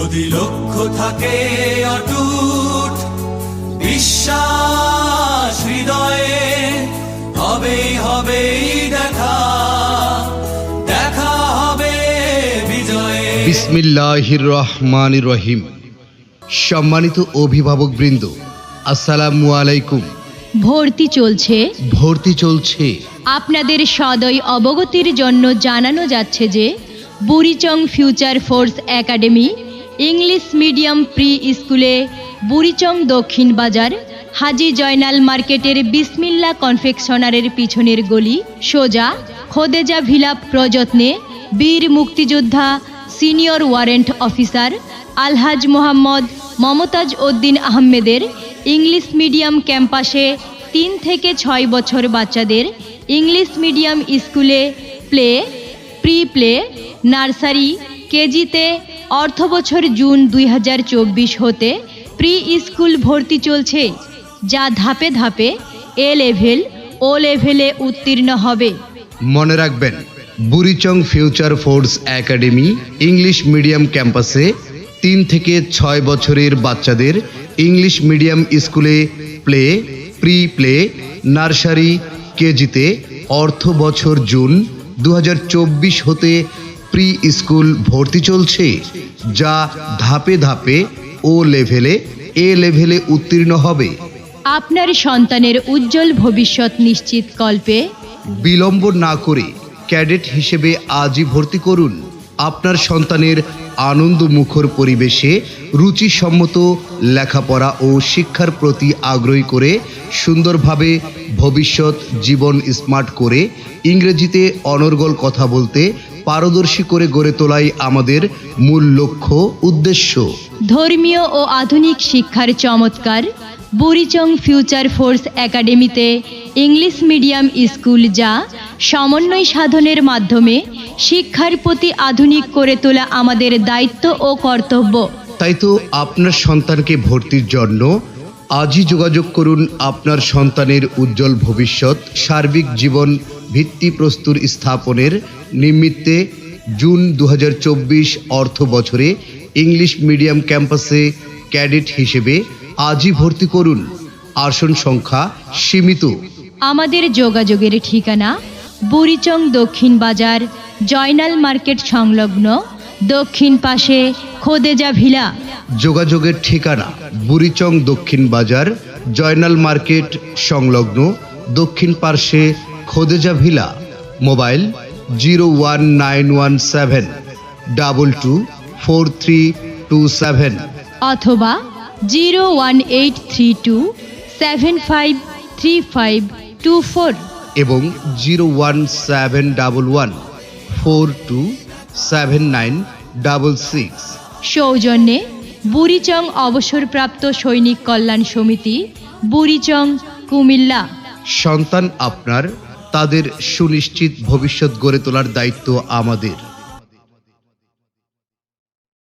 যদি লক্ষ্য থাকে অটুট বিশ্বাস হৃদয়ে হবেই হবেই দেখা দেখা হবে বিজয়ে। বিসমিল্লাহির রহমান রহিম। সম্মানিত অভিভাবক বৃন্দ আসসালামু আলাইকুম। ভর্তি চলছে। ভর্তি চলছে। আপনাদের সদয় অবগতির জন্য জানানো যাচ্ছে যে Burichang future force academy English medium pre স্কুলে বুড়িচং দক্ষিণ বাজার, হাজি জয়নাল মার্কেটের বিসমিল্লা কনফেকশনারের পিছনের গলি, সোজা খোদেজা ভিলা প্রযত্নে বীর মুক্তিযোদ্ধা senior warrant officer Alhaj Mohammad Momtaz Uddin আহমেদের ইংলিশ মিডিয়াম ক্যাম্পাসে তিন থেকে ছয় বছর বাচ্চাদের ইংলিশ মিডিয়াম স্কুলে প্লে, প্রি প্লে, নার্সারি, কেজিতে অর্থবছর জুন দুই হাজার চব্বিশ হতে প্রি স্কুল ভর্তি চলছে, যা ধাপে ধাপে এ লেভেল ও লেভেলে উত্তীর্ণ হবে। মনে রাখবেন, Burichang future force academy English medium ক্যাম্পাসে তিন থেকে ছয় বছরের বাচ্চাদের ইংলিশ মিডিয়াম স্কুলে প্লে প্রি প্লে নার্সারি, কেজিতে অর্থ বছর জুন দু হাজার চব্বিশ হতে প্রি স্কুল ভর্তি চলছে যা ধাপে ধাপে ও লেভেলে এ লেভেলে উত্তীর্ণ হবে। আপনার সন্তানের উজ্জ্বল ভবিষ্যৎ নিশ্চিত কল্পে? বিলম্ব না করে ক্যাডেট হিসেবে আজই ভর্তি করুন। আপনার সন্তানের আনন্দ মুখর পরিবেশে রুচিসম্মত লেখাপড়া ও শিক্ষার প্রতি আগ্রহী করে সুন্দরভাবে ভবিষ্যৎ জীবন স্মার্ট করে ইংরেজিতে অনর্গল কথা বলতে পারদর্শী করে গড়ে তোলাই আমাদের মূল লক্ষ্য উদ্দেশ্য। ধর্মীয় ও আধুনিক শিক্ষার চমৎকার বুড়িচং ফিউচার ফোর্স একাডেমিতে ইংলিশ মিডিয়াম স্কুল যা সমন্বয় সাধনের মাধ্যমে শিক্ষার প্রতি আধুনিক করে তোলা আমাদের দায়িত্ব ও কর্তব্য। তাই তো আপনার সন্তানকে ভর্তির জন্য আজই যোগাযোগ করুন আপনার সন্তানের উজ্জ্বল ভবিষ্যৎ, সার্বিক জীবন ভিত্তি প্রস্তুর স্থাপনের নিমিত্তে জুন দু হাজার চব্বিশ অর্থ বছরে ইংলিশ মিডিয়াম ক্যাম্পাসে ক্যাডেট হিসেবে আজই ভর্তি করুন। আসন সংখ্যা সীমিত। আমাদের যোগাযোগের ঠিকানা বুড়িচং দক্ষিণ বাজার, জয়নাল মার্কেট সংলগ্ন দক্ষিণ পাশে খোদেজা ভিলা। যোগাযোগের ঠিকানা বুড়িচং দক্ষিণ বাজার জয়নাল মার্কেট সংলগ্ন দক্ষিণ পার্শ্বে Khodeja villa mobile zero one nine one seven double two four three two seven. অথবা zero one eight three two seven five three five two four. এবং zero one seven double one four two seven nine double six. সৌজন্যে বুড়িচং অবসরপ্রাপ্ত সৈনিক কল্যাণ সমিতি, বুড়িচং, কুমিল্লা। সন্তান আপনার, তাদের সুনিশ্চিত ভবিষ্যৎ গড়ে তোলার দায়িত্ব আমাদের।